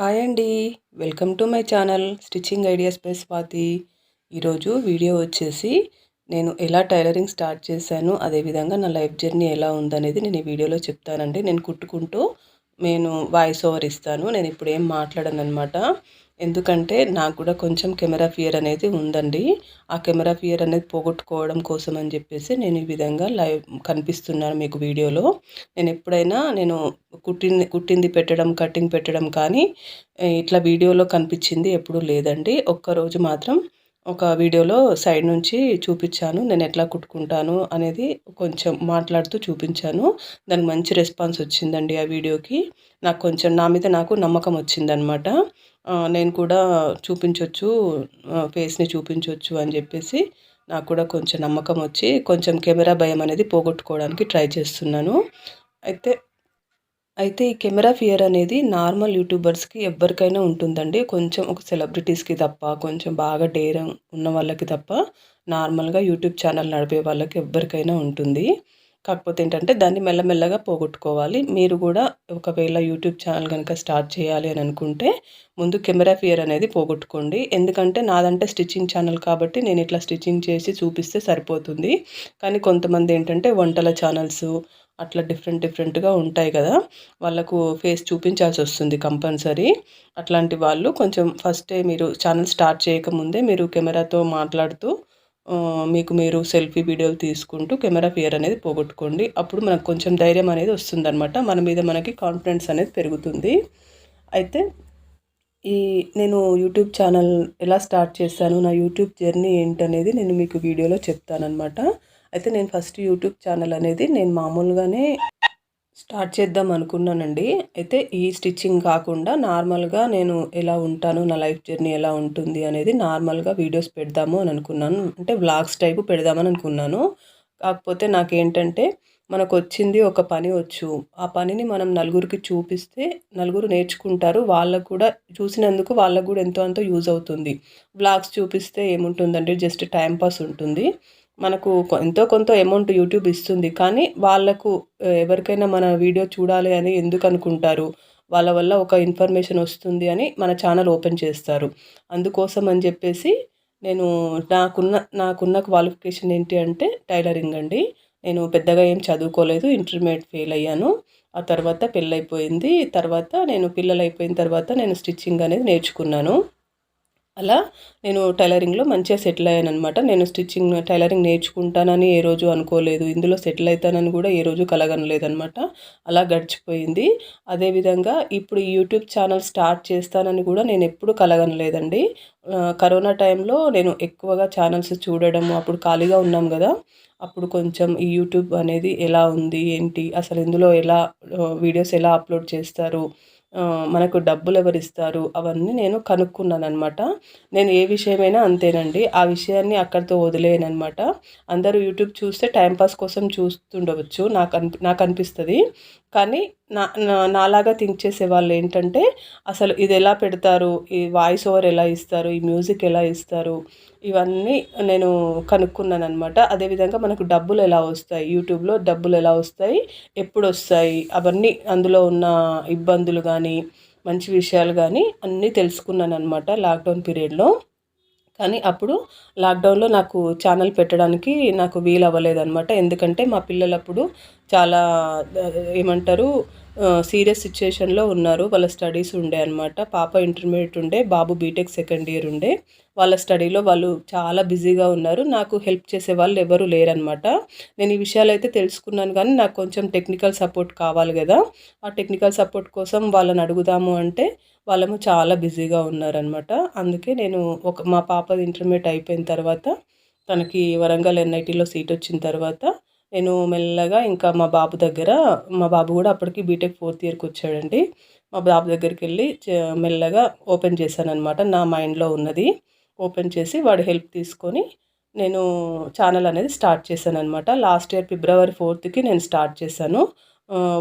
Hi అండి. Welcome to my channel stitching ideas by Swathi. ఈరోజు video వచ్చేసి నేను ఎలా టైలరింగ్ స్టార్ట్ చేశాను అదేవిధంగా నా లైఫ్ జర్నీ ఎలా ఉందనేది నేను ఈ వీడియోలో చెప్తానండి. నేను కుట్టుకుంటూ నేను వాయిస్ ఓవర్ ఇస్తాను. నేను ఇప్పుడు ఏం మాట్లాడను అనమాట ఎందుకంటే నాకు కూడా కొంచెం కెమెరా ఫియర్ అనేది ఉందండి. ఆ కెమెరా ఫియర్ అనేది పోగొట్టుకోవడం కోసం అని చెప్పేసి నేను ఈ విధంగా లైవ్ కనిపిస్తున్నాను మీకు వీడియోలో. నేను ఎప్పుడైనా నేను కుట్టింది కుట్టింది పెట్టడం కటింగ్ పెట్టడం కానీ ఇట్లా వీడియోలో కనిపించింది ఎప్పుడూ లేదండి. ఒక్కరోజు మాత్రం ఒక వీడియోలో సైడ్ నుంచి చూపించాను నేను ఎట్లా కుట్టుకుంటాను అనేది కొంచెం మాట్లాడుతూ చూపించాను. దానికి మంచి రెస్పాన్స్ వచ్చిందండి ఆ వీడియోకి. నాకు కొంచెం నా మీద నాకు నమ్మకం వచ్చిందనమాట నేను కూడా చూపించవచ్చు ఫేస్ని చూపించవచ్చు అని చెప్పేసి నాకు కూడా కొంచెం నమ్మకం వచ్చి కొంచెం కెమెరా భయం అనేది పోగొట్టుకోవడానికి ట్రై చేస్తున్నాను. అయితే అయితే ఈ కెమెరా ఫియర్ అనేది నార్మల్ యూట్యూబర్స్కి ఎవరికైనా ఉంటుందండి. కొంచెం ఒక సెలబ్రిటీస్కి తప్ప కొంచెం బాగా డేర్ ఉన్న వాళ్ళకి తప్ప నార్మల్గా యూట్యూబ్ ఛానల్ నడిపే వాళ్ళకి ఎవరికైనా ఉంటుంది. కాకపోతే ఏంటంటే దాన్ని మెల్లమెల్లగా పోగొట్టుకోవాలి. మీరు కూడా ఒకవేళ యూట్యూబ్ ఛానల్ కనుక స్టార్ట్ చేయాలి అని అనుకుంటే ముందు కెమెరా ఫియర్ అనేది పోగొట్టుకోండి. ఎందుకంటే నాదంటే స్టిచ్చింగ్ ఛానల్ కాబట్టి నేను ఇట్లా స్టిచ్చింగ్ చేసి చూపిస్తే సరిపోతుంది. కానీ కొంతమంది ఏంటంటే వంటల ఛానల్స్ అట్లా డిఫరెంట్ డిఫరెంట్గా ఉంటాయి కదా. వాళ్ళకు ఫేస్ చూపించాల్సి వస్తుంది కంపల్సరీ అట్లాంటి వాళ్ళు కొంచెం ఫస్టే మీరు ఛానల్ స్టార్ట్ చేయకముందే మీరు కెమెరాతో మాట్లాడుతూ మీకు మీరు సెల్ఫీ వీడియోలు తీసుకుంటూ కెమెరా ఫియర్ అనేది పోగొట్టుకోండి. అప్పుడు మనకు కొంచెం ధైర్యం అనేది వస్తుందన్నమాట. మన మీద మనకి కాన్ఫిడెన్స్ అనేది పెరుగుతుంది. అయితే ఈ నేను యూట్యూబ్ ఛానల్ ఎలా స్టార్ట్ చేశాను నా యూట్యూబ్ జర్నీ ఏంటనేది నేను మీకు వీడియోలో చెప్తానమాట అయితే నేను ఫస్ట్ యూట్యూబ్ ఛానల్ అనేది నేను మామూలుగానే స్టార్ట్ చేద్దాం అనుకున్నానండి. అయితే ఈ స్టిచ్చింగ్ కాకుండా నార్మల్గా నేను ఎలా ఉంటాను నా లైఫ్ జర్నీ ఎలా ఉంటుంది అనేది నార్మల్గా వీడియోస్ పెడదాము అని అనుకున్నాను. అంటే వ్లాగ్స్ టైపు పెడదామని అనుకున్నాను. కాకపోతే నాకేంటంటే మనకు వచ్చింది ఒక పని వచ్చు. ఆ పనిని మనం నలుగురికి చూపిస్తే నలుగురు నేర్చుకుంటారు. వాళ్ళకు కూడా చూసినందుకు వాళ్ళకు కూడా ఎంతో అంత యూజ్ అవుతుంది. బ్లాగ్స్ చూపిస్తే ఏముంటుందంటే జస్ట్ టైంపాస్ ఉంటుంది. మనకు ఎంతో కొంత అమౌంట్ యూట్యూబ్ ఇస్తుంది. కానీ వాళ్ళకు ఎవరికైనా మన వీడియో చూడాలి అని ఎందుకు అనుకుంటారు? వాళ్ళ వల్ల ఒక ఇన్ఫర్మేషన్ వస్తుంది అని మన ఛానల్ ఓపెన్ చేస్తారు. అందుకోసం అని చెప్పేసి నేను నాకున్న నాకున్న క్వాలిఫికేషన్ ఏంటి అంటే టైలరింగ్ అండి. నేను పెద్దగా ఏం చదువుకోలేదు ఇంటర్మీడియట్ ఫెయిల్ అయ్యాను. ఆ తర్వాత పెళ్ళైపోయింది. తర్వాత నేను పిల్లలు అయిపోయిన తర్వాత నేను స్టిచ్చింగ్ అనేది నేర్చుకున్నాను. అలా నేను టైలరింగ్లో మంచిగా సెటిల్ అయ్యాను అనమాట నేను స్టిచ్చింగ్ టైలరింగ్ నేర్చుకుంటానని ఏ రోజు అనుకోలేదు. ఇందులో సెటిల్ అవుతానని కూడా ఏ రోజు కలగనలేదనమాట అలా గడిచిపోయింది. అదేవిధంగా ఇప్పుడు యూట్యూబ్ ఛానల్ స్టార్ట్ చేస్తానని కూడా నేను ఎప్పుడు కలగనలేదండి. కరోనా టైంలో నేను ఎక్కువగా ఛానల్స్ చూడడం అప్పుడు ఖాళీగా ఉన్నాం కదా. అప్పుడు కొంచెం ఈ యూట్యూబ్ అనేది ఎలా ఉంది ఏంటి అసలు ఇందులో ఎలా వీడియోస్ ఎలా అప్లోడ్ చేస్తారు మనకు డబ్బులు ఎవరు ఇస్తారు అవన్నీ నేను కనుక్కున్నాను అనమాట నేను ఏ విషయమైనా అంతేనండి. ఆ విషయాన్ని అక్కడితో వదిలేయనమాట అందరూ యూట్యూబ్ చూస్తే టైంపాస్ కోసం చూస్తుండవచ్చు నాకు అనిపి నాకు అనిపిస్తుంది కానీ నా నాలాగా థింక్ చేసే వాళ్ళు ఏంటంటే అసలు ఇది ఎలా పెడతారు? ఈ వాయిస్ ఓవర్ ఎలా ఇస్తారు? ఈ మ్యూజిక్ ఎలా ఇస్తారు? ఇవన్నీ నేను కనుక్కున్నాను అనమాట అదేవిధంగా మనకు డబ్బులు ఎలా వస్తాయి? యూట్యూబ్లో డబ్బులు ఎలా వస్తాయి? ఎప్పుడు వస్తాయి? అవన్నీ అందులో ఉన్న ఇబ్బందులు కానీ మంచి విషయాలు కానీ అన్నీ తెలుసుకున్నాను అనమాట లాక్డౌన్ పీరియడ్లో. కానీ అప్పుడు లాక్డౌన్లో నాకు ఛానల్ పెట్టడానికి నాకు వీలు అవ్వలేదన్నమాట ఎందుకంటే మా పిల్లలప్పుడు చాలా ఏమంటారు సీరియస్ సిచ్యుయేషన్లో ఉన్నారు. వాళ్ళ స్టడీస్ ఉండే అనమాట పాప ఇంటర్మీడియట్ ఉండే బాబు బీటెక్ సెకండ్ ఇయర్ ఉండే. వాళ్ళ స్టడీలో వాళ్ళు చాలా బిజీగా ఉన్నారు. నాకు హెల్ప్ చేసే వాళ్ళు ఎవరు లేరనమాట నేను ఈ విషయాలు అయితే తెలుసుకున్నాను కానీ నాకు కొంచెం టెక్నికల్ సపోర్ట్ కావాలి కదా. ఆ టెక్నికల్ సపోర్ట్ కోసం వాళ్ళని అడుగుదాము అంటే వాళ్ళము చాలా బిజీగా ఉన్నారనమాట అందుకే నేను ఒక మా పాపది ఇంటర్మీడియట్ అయిపోయిన తర్వాత తనకి వరంగల్ ఎన్ఐటీలో సీట్ వచ్చిన తర్వాత నేను మెల్లగా ఇంకా మా బాబు దగ్గర మా బాబు కూడా అప్పటికి బీటెక్ ఫోర్త్ ఇయర్కి వచ్చాడండి. మా బాబు దగ్గరికి వెళ్ళి మెల్లగా ఓపెన్ చేశాను అనమాట నా మైండ్లో ఉన్నది. ఓపెన్ చేసి వాడి హెల్ప్ తీసుకొని నేను ఛానల్ అనేది స్టార్ట్ చేశాను అనమాట లాస్ట్ ఇయర్ ఫిబ్రవరి ఫోర్త్కి నేను స్టార్ట్ చేశాను.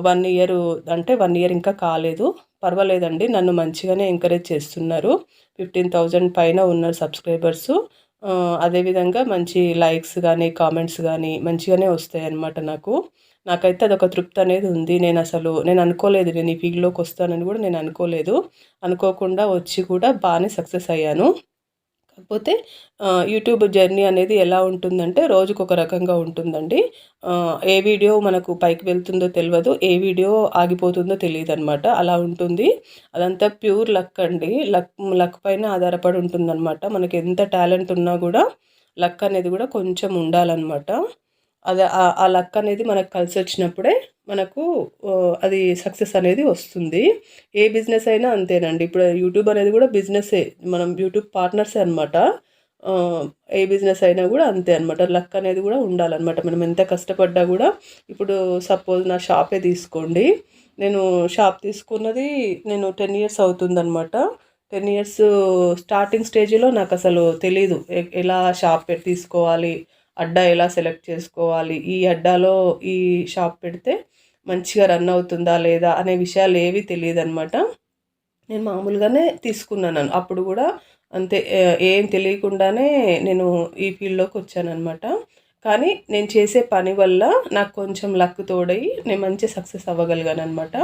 వన్ ఇయర్ అంటే వన్ ఇయర్ ఇంకా కాలేదు. పర్వాలేదండి. నన్ను మంచిగానే ఎంకరేజ్ చేస్తున్నారు. ఫిఫ్టీన్ థౌజండ్ పైన ఉన్నారు సబ్స్క్రైబర్స్. అదేవిధంగా మంచి లైక్స్ కానీ కామెంట్స్ కానీ మంచిగానే వస్తాయి అన్నమాట నాకు. నాకైతే అదొక తృప్తి అనేది ఉంది. నేను అసలు నేను అనుకోలేదు నేను ఈ ఫీల్డ్లోకి వస్తానని కూడా నేను అనుకోలేదు. అనుకోకుండా వచ్చి కూడా బాగానే సక్సెస్ అయ్యాను. కాకపోతే యూట్యూబ్ జర్నీ అనేది ఎలా ఉంటుందంటే రోజుకు ఒక రకంగా ఉంటుందండి. ఏ వీడియో మనకు పైకి వెళ్తుందో తెలియదు ఏ వీడియో ఆగిపోతుందో తెలియదు అనమాట అలా ఉంటుంది. అదంతా ప్యూర్ లక్ అండి. లక్ లక్ పైన ఆధారపడి ఉంటుందన్నమాట. మనకి ఎంత టాలెంట్ ఉన్నా కూడా లక్ అనేది కూడా కొంచెం ఉండాలన్నమాట. అది ఆ- లక్ అనేది మనకు కలిసి వచ్చినప్పుడే మనకు అది సక్సెస్ అనేది వస్తుంది. ఏ బిజినెస్ అయినా అంతేనండి. ఇప్పుడు యూట్యూబ్ అనేది కూడా బిజినెస్సే మనం యూట్యూబ్ పార్ట్నర్సే అనమాట ఏ బిజినెస్ అయినా కూడా అంతే అనమాట లక్ అనేది కూడా ఉండాలన్నమాట. మనం ఎంత కష్టపడ్డా కూడా ఇప్పుడు సపోజ్ నా షాపే తీసుకోండి. నేను షాప్ తీసుకున్నది నేను టెన్ ఇయర్స్ అవుతుందన్నమాట. టెన్ ఇయర్స్ స్టార్టింగ్ స్టేజ్లో నాకు అసలు తెలీదు. ఎలా షాప్ తీసుకోవాలి? అడ్డా ఎలా సెలెక్ట్ చేసుకోవాలి? ఈ అడ్డాలో ఈ షాప్ పెడితే మంచిగా రన్ అవుతుందా లేదా అనే విషయాలు ఏవి తెలియదు అనమాట నేను మామూలుగానే తీసుకున్నాను అప్పుడు కూడా అంతే ఏం తెలియకుండానే నేను ఈ ఫీల్డ్లోకి వచ్చానమాట కానీ నేను చేసే పని వల్ల నాకు కొంచెం లక్ తోడై నేను మంచి సక్సెస్ అవ్వగలిగాను అనమాట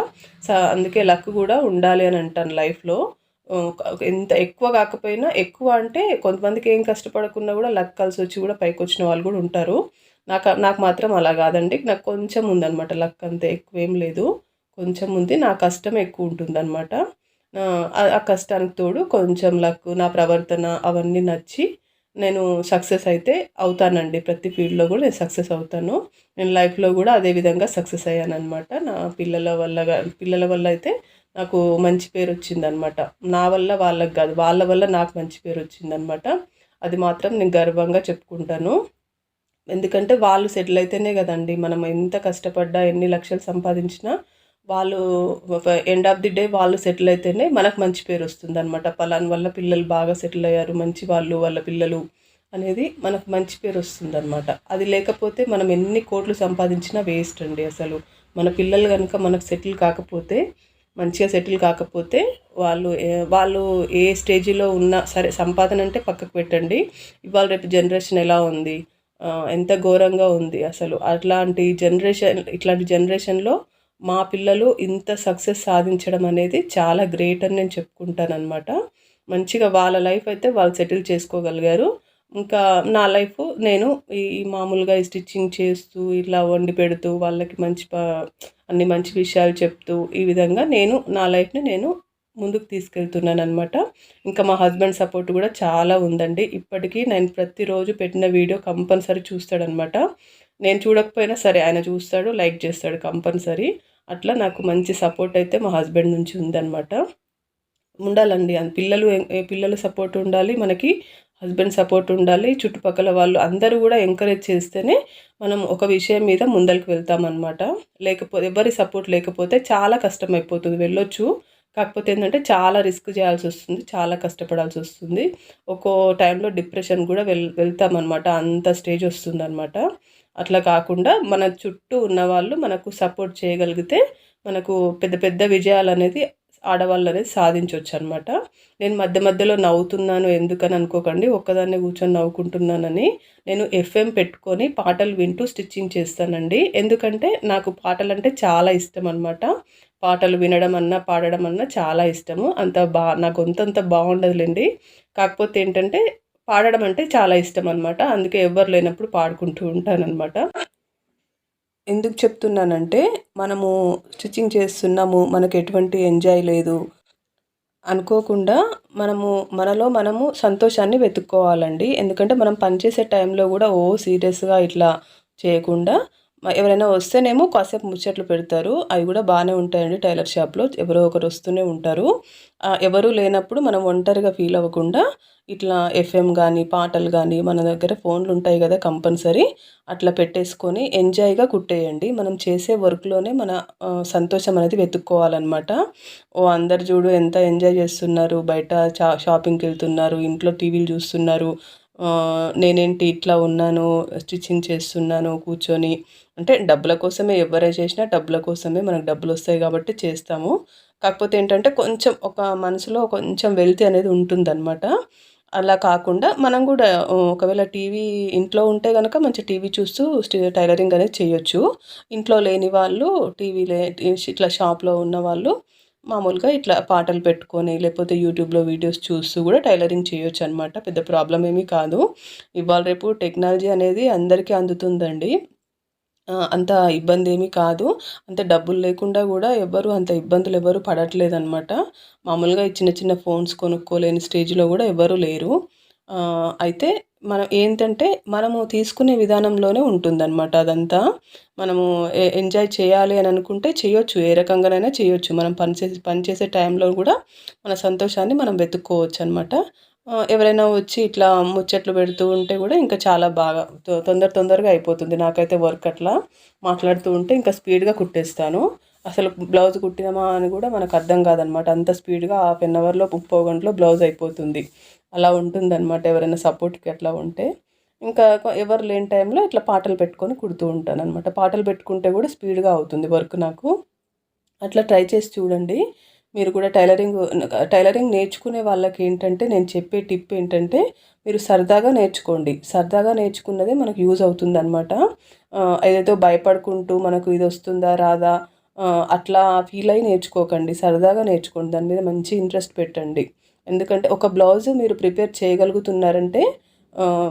స అందుకే లక్ కూడా ఉండాలి అని అంటాను లైఫ్లో. ఎంత ఎక్కువ కాకపోయినా ఎక్కువ అంటే కొంతమందికి ఏం కష్టపడకుండా కూడా లక్ కలిసి వచ్చి కూడా పైకి వచ్చిన వాళ్ళు కూడా ఉంటారు. నాకు నాకు మాత్రం అలా కాదండి. నాకు కొంచెం ఉందన్నమాట లక్ అంతే ఎక్కువ ఏం లేదు. కొంచెం ఉంది నా కష్టం ఎక్కువ ఉంటుందన్నమాట. ఆ కష్టానికి తోడు కొంచెం లక్ నా ప్రవర్తన అవన్నీ నచ్చి నేను సక్సెస్ అయితే అవుతానండి. ప్రతి ఫీల్డ్లో కూడా నేను సక్సెస్ అవుతాను. నేను లైఫ్లో కూడా అదే విధంగా సక్సెస్ అయ్యాను అనమాట నా పిల్లల వల్ల పిల్లల వల్ల అయితే నాకు మంచి పేరు వచ్చిందనమాట నా వల్ల వాళ్ళకి కాదు వాళ్ళ వల్ల నాకు మంచి పేరు వచ్చిందనమాట అది మాత్రం నేను గర్వంగా చెప్పుకుంటాను. ఎందుకంటే వాళ్ళు సెటిల్ అయితేనే కదండి మనం ఎంత కష్టపడ్డా ఎన్ని లక్షలు సంపాదించినా వాళ్ళు ఎండ్ ఆఫ్ ది డే వాళ్ళు సెటిల్ అయితేనే మనకు మంచి పేరు వస్తుంది అనమాట పలాన్ వల్ల పిల్లలు బాగా సెటిల్ అయ్యారు మంచి వాళ్ళు వాళ్ళ పిల్లలు అనేది మనకు మంచి పేరు వస్తుంది అనమాట అది లేకపోతే మనం ఎన్ని కోట్లు సంపాదించినా వేస్ట్ అండి అసలు. మన పిల్లలు కనుక మనకు సెటిల్ కాకపోతే మంచిగా సెటిల్ కాకపోతే వాళ్ళు వాళ్ళు ఏ స్టేజిలో ఉన్నా సరే సంపాదన అంటే పక్కకు పెట్టండి. ఇవాళ రేపు జనరేషన్ ఎలా ఉంది? ఎంత ఘోరంగా ఉంది అసలు. అట్లాంటి జనరేషన్ ఇట్లాంటి జనరేషన్లో మా పిల్లలు ఇంత సక్సెస్ సాధించడం అనేది చాలా గ్రేట్ అని నేను చెప్పుకుంటాను అనమాట మంచిగా వాళ్ళ లైఫ్ అయితే వాళ్ళు సెటిల్ చేసుకోగలిగారు. ఇంకా నా లైఫ్ నేను ఈ మామూలుగా ఈ స్టిచ్చింగ్ చేస్తూ ఇలా వండి పెడుతూ వాళ్ళకి మంచి అన్ని మంచి విషయాలు చెప్తూ ఈ విధంగా నేను నా లైఫ్ని నేను ముందుకు తీసుకెళ్తున్నాను అనమాట ఇంకా మా హస్బెండ్ సపోర్ట్ కూడా చాలా ఉందండి. ఇప్పటికీ నేను ప్రతిరోజు పెట్టిన వీడియో కంపల్సరీ చూస్తాడనమాట నేను చూడకపోయినా సరే ఆయన చూస్తాడు లైక్ చేస్తాడు కంపల్సరీ. అట్లా నాకు మంచి సపోర్ట్ అయితే మా హస్బెండ్ నుంచి ఉందన్నమాట. ఉండాలండి. అన్- పిల్లలు పిల్లల సపోర్ట్ ఉండాలి. మనకి హస్బెండ్ సపోర్ట్ ఉండాలి. చుట్టుపక్కల వాళ్ళు అందరూ కూడా ఎంకరేజ్ చేస్తేనే మనం ఒక విషయం మీద ముందరికి వెళ్తామన్నమాట. లేకపోతే ఎవరి సపోర్ట్ లేకపోతే చాలా కష్టం అయిపోతుంది వెళ్ళొచ్చు. కాకపోతే ఏంటంటే చాలా రిస్క్ చేయాల్సి వస్తుంది. చాలా కష్టపడాల్సి వస్తుంది. ఒక్కో టైంలో డిప్రెషన్ కూడా వెల్ వెళ్తామన్నమాట. అంత స్టేజ్ వస్తుందన్నమాట. అట్లా కాకుండా మన చుట్టూ ఉన్న వాళ్ళు మనకు సపోర్ట్ చేయగలిగితే మనకు పెద్ద పెద్ద విజయాలు అనేది ఆడవాళ్ళు అనేది సాధించవచ్చు అనమాట నేను మధ్య మధ్యలో నవ్వుతున్నాను ఎందుకని అనుకోకండి ఒక్కదాన్నే కూర్చొని నవ్వుకుంటున్నానని నేను ఎఫ్ఎం పెట్టుకొని పాటలు వింటూ స్టిచ్చింగ్ చేస్తానండి. ఎందుకంటే నాకు పాటలు అంటే చాలా ఇష్టం అనమాట పాటలు వినడం అన్నా పాడడం అన్నా చాలా ఇష్టము. అంత బా నా గొంతు అంత బాగుండదులేండి. కాకపోతే ఏంటంటే పాడడం అంటే చాలా ఇష్టం అనమాట అందుకే ఎవరు లేనప్పుడు పాడుకుంటూ ఉంటానన్నమాట. ఎందుకు చెప్తున్నానంటే మనము స్టిచ్చింగ్ చేస్తున్నాము మనకు ఎటువంటి ఎంజాయ్ లేదు అనుకోకుండా మనము మనలో మనము సంతోషాన్ని వెతుక్కోవాలండి. ఎందుకంటే మనం పనిచేసే టైంలో కూడా ఓ సీరియస్గా ఇట్లా చేయకుండా ఎవరైనా వస్తేనేమో కాసేపు ముచ్చట్లు పెడతారు. అవి కూడా బాగానే ఉంటాయండి టైలర్ షాప్లో. ఎవరో ఒకరు వస్తూనే ఉంటారు. ఎవరు లేనప్పుడు మనం ఒంటరిగా ఫీల్ అవ్వకుండా ఇట్లా ఎఫ్ఎం కానీ పాటలు కానీ మన దగ్గర ఫోన్లు ఉంటాయి కదా కంపల్సరీ అట్లా పెట్టేసుకొని ఎంజాయ్గా కుట్టేయండి. మనం చేసే వర్క్లోనే మన సంతోషం అనేది వెతుక్కోవాలన్నమాట. ఓ అందరు చూడు ఎంత ఎంజాయ్ చేస్తున్నారు. బయట చా షాపింగ్కి వెళ్తున్నారు ఇంట్లో టీవీలు చూస్తున్నారు. నేనేంటి ఇట్లా ఉన్నాను స్టిచ్చింగ్ చేస్తున్నాను కూర్చొని అంటే డబ్బుల కోసమే ఎవరే చేసినా డబ్బుల కోసమే మనకు డబ్బులు వస్తాయి కాబట్టి చేస్తాము. కాకపోతే ఏంటంటే కొంచెం ఒక మనసులో కొంచెం వెల్తీ అనేది ఉంటుందన్నమాట. అలా కాకుండా మనం కూడా ఒకవేళ టీవీ ఇంట్లో ఉంటే కనుక మంచి టీవీ చూస్తూ టైలరింగ్ అనేది చేయొచ్చు. ఇంట్లో లేని వాళ్ళు టీవీ లే ఇట్లా షాప్లో ఉన్న వాళ్ళు మామూలుగా ఇట్లా పాటలు పెట్టుకొని లేకపోతే యూట్యూబ్లో వీడియోస్ చూస్తూ కూడా టైలరింగ్ చేయొచ్చు అనమాట పెద్ద ప్రాబ్లం ఏమీ కాదు. ఇవాళ రేపు టెక్నాలజీ అనేది అందరికీ అందుతుందండి. అంత ఇబ్బంది ఏమీ కాదు. అంత డబ్బులు లేకుండా కూడా ఎవరు అంత ఇబ్బందులు ఎవరు పడట్లేదు అనమాట మామూలుగా చిన్న చిన్న ఫోన్స్ కొనుక్కోలేని స్టేజ్లో కూడా ఎవరు లేరు. అయితే మనం ఏంటంటే మనము తీసుకునే విధానంలోనే ఉంటుందన్నమాట అదంతా. మనము ఎంజాయ్ చేయాలి అని అనుకుంటే చేయొచ్చు. ఏ రకంగానైనా చేయొచ్చు. మనం పని చేసే పని చేసే టైంలో కూడా మన సంతోషాన్ని మనం వెతుక్కోవచ్చు అనమాట ఎవరైనా వచ్చి ఇట్లా ముచ్చట్లు పెడుతూ ఉంటే కూడా ఇంకా చాలా బాగా తొందర తొందరగా అయిపోతుంది. నాకైతే వర్క్ అట్లా మాట్లాడుతూ ఉంటే ఇంకా స్పీడ్గా కుట్టేస్తాను. అసలు బ్లౌజ్ కుట్టినామా అని కూడా మనకు అర్థం కాదనమాట. అంత స్పీడ్గా హాఫ్ అన్ అవర్లో ముప్పో గంటలో బ్లౌజ్ అయిపోతుంది. అలా ఉంటుందన్నమాట ఎవరైనా సపోర్ట్కి అట్లా ఉంటే. ఇంకా ఎవరు లేని టైంలో ఇట్లా పాటలు పెట్టుకొని కుడుతూ ఉంటాను అనమాట పాటలు పెట్టుకుంటే కూడా స్పీడ్గా అవుతుంది వర్క్ నాకు. అట్లా ట్రై చేసి చూడండి. మీరు కూడా టైలరింగ్ టైలరింగ్ నేర్చుకునే వాళ్ళకి ఏంటంటే నేను చెప్పే టిప్ ఏంటంటే మీరు సరదాగా నేర్చుకోండి. సరదాగా నేర్చుకున్నదే మనకు యూజ్ అవుతుంది అనమాట ఏదైతే భయపడుకుంటూ మనకు ఇది వస్తుందా రాదా అట్లా ఫీల్ అయి నేర్చుకోకండి. సరదాగా నేర్చుకోండి. దాని మీద మంచి ఇంట్రెస్ట్ పెట్టండి. ఎందుకంటే ఒక బ్లౌజ్ మీరు ప్రిపేర్ చేయగలుగుతున్నారంటే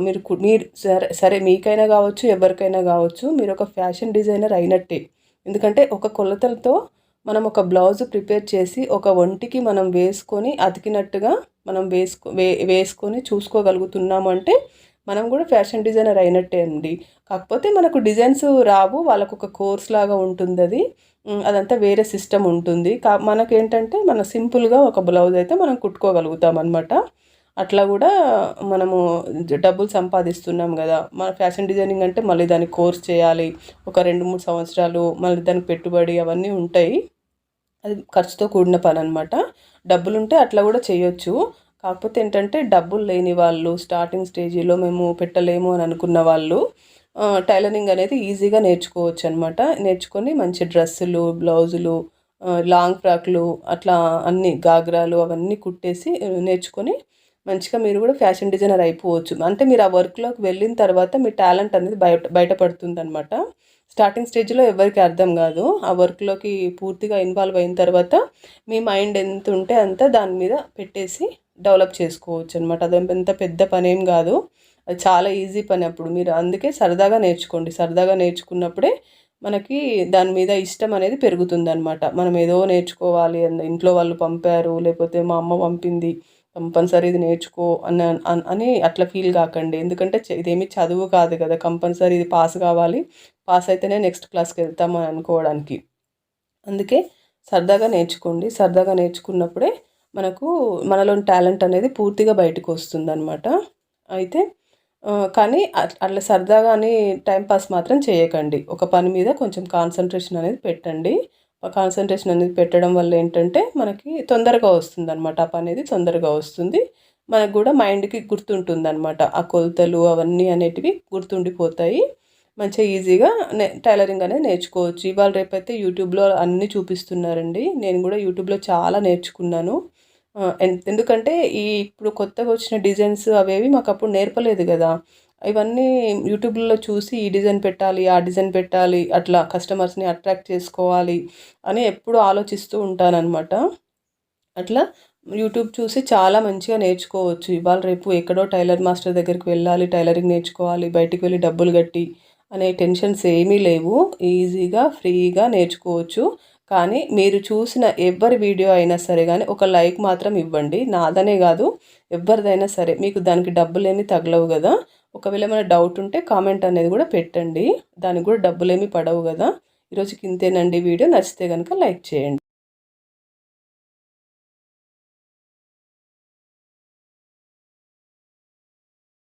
మీరు మీరు సరే సరే మీకైనా కావచ్చు ఎవరికైనా కావచ్చు మీరు ఒక ఫ్యాషన్ డిజైనర్ అయినట్టే. ఎందుకంటే ఒక కొలతలతో మనం ఒక బ్లౌజ్ ప్రిపేర్ చేసి ఒక ఒంటికి మనం వేసుకొని అతికినట్టుగా మనం వేసుకో వే వేసుకొని చూసుకోగలుగుతున్నాము అంటే మనం కూడా ఫ్యాషన్ డిజైనర్ అయినట్టే అండి. కాకపోతే మనకు డిజైన్స్ రావు వాళ్ళకు ఒక కోర్స్ లాగా ఉంటుంది అది. అదంతా వేరే సిస్టమ్ ఉంటుంది. కా మనకేంటంటే మన సింపుల్గా ఒక బ్లౌజ్ అయితే మనం కుట్టుకోగలుగుతాం అనమాట అట్లా కూడా మనము డబ్బులు సంపాదిస్తున్నాం కదా. మన ఫ్యాషన్ డిజైనింగ్ అంటే మళ్ళీ దానికి కోర్స్ చేయాలి. ఒక రెండు మూడు సంవత్సరాలు మళ్ళీ దానికి పెట్టుబడి అవన్నీ ఉంటాయి. అది ఖర్చుతో కూడిన పని అనమాట డబ్బులు ఉంటే అట్లా కూడా చేయొచ్చు. కాకపోతే ఏంటంటే డబ్బులు లేని వాళ్ళు స్టార్టింగ్ స్టేజీలో మేము పెట్టలేము అని అనుకున్న వాళ్ళు టైలరింగ్ అనేది ఈజీగా నేర్చుకోవచ్చు అనమాట నేర్చుకొని మంచి డ్రెస్సులు బ్లౌజులు లాంగ్ ఫ్రాక్లు అట్లా అన్ని గాగ్రాలు అవన్నీ కుట్టేసి నేర్చుకొని మంచిగా మీరు కూడా ఫ్యాషన్ డిజైనర్ అయిపోవచ్చు. అంటే మీరు ఆ వర్క్లోకి వెళ్ళిన తర్వాత మీ టాలెంట్ అనేది బయట బయటపడుతుంది అనమాట స్టార్టింగ్ స్టేజ్లో ఎవరికి అర్థం కాదు. ఆ వర్క్లోకి పూర్తిగా ఇన్వాల్వ్ అయిన తర్వాత మీ మైండ్ ఎంత ఉంటే అంత దాని మీద పెట్టేసి డెవలప్ చేసుకోవచ్చు అనమాట అది ఎంత పెద్ద పని ఏం కాదు. అది చాలా ఈజీ పని అప్పుడు. మీరు అందుకే సరదాగా నేర్చుకోండి. సరదాగా నేర్చుకున్నప్పుడే మనకి దాని మీద ఇష్టం అనేది పెరుగుతుంది అనమాట మనం ఏదో నేర్చుకోవాలి ఇంట్లో వాళ్ళు పంపారు లేకపోతే మా అమ్మ పంపింది కంపల్సరీ ఇది నేర్చుకో అని అని అట్లా ఫీల్ కాకండి. ఎందుకంటే ఇదేమి చదువు కాదు కదా. కంపల్సరీ ఇది పాస్ కావాలి. పాస్ అయితేనే నెక్స్ట్ క్లాస్కి వెళ్తాము అని అనుకోవడానికి. అందుకే సరదాగా నేర్చుకోండి. సరదాగా నేర్చుకున్నప్పుడే మనకు మనలోని టాలెంట్ అనేది పూర్తిగా బయటకు వస్తుంది అనమాట అయితే కానీ అట్లా సరదాగా అని టైంపాస్ మాత్రం చేయకండి. ఒక పని మీద కొంచెం కాన్సన్ట్రేషన్ అనేది పెట్టండి. కాన్సన్ట్రేషన్ అనేది పెట్టడం వల్ల ఏంటంటే మనకి తొందరగా వస్తుంది అనమాట ఆ పని అనేది తొందరగా వస్తుంది. మనకు కూడా మైండ్కి గుర్తుంటుంది అనమాట ఆ కొలతలు అవన్నీ అనేటివి గుర్తుండిపోతాయి. మంచిగా ఈజీగా నే టైలరింగ్ అనేది నేర్చుకోవచ్చు. ఇవాళ రేపైతే యూట్యూబ్లో అన్నీ చూపిస్తున్నారండి. నేను కూడా యూట్యూబ్లో చాలా నేర్చుకున్నాను. ఎందుకంటే ఈ ఇప్పుడు కొత్తగా వచ్చిన డిజైన్స్ అవేవి మాకు అప్పుడు నేర్పలేదు కదా. ఇవన్నీ యూట్యూబ్లో చూసి ఈ డిజైన్ పెట్టాలి ఆ డిజైన్ పెట్టాలి అట్లా కస్టమర్స్ని అట్రాక్ట్ చేసుకోవాలి అని ఎప్పుడు ఆలోచిస్తూ ఉంటానన్నమాట. అట్లా యూట్యూబ్ చూసి చాలా మంచిగా నేర్చుకోవచ్చు. ఇవాళ రేపు ఎక్కడో టైలర్ మాస్టర్ దగ్గరికి వెళ్ళాలి టైలరింగ్ నేర్చుకోవాలి బయటికి వెళ్ళి డబ్బులు కట్టి అనే టెన్షన్స్ ఏమీ లేవు. ఈజీగా ఫ్రీగా నేర్చుకోవచ్చు. కానీ మీరు చూసిన ఎవరి వీడియో అయినా సరే కానీ ఒక లైక్ మాత్రం ఇవ్వండి. నాదనే కాదు ఎవరిదైనా సరే. మీకు దానికి డబ్బులు తగలవు కదా. ఒకవేళ ఏమైనా డౌట్ ఉంటే కామెంట్ అనేది కూడా పెట్టండి. దానికి కూడా డబ్బులు పడవు కదా. ఈరోజుకి ఇంతేనండి వీడియో. నచ్చితే కనుక లైక్ చేయండి.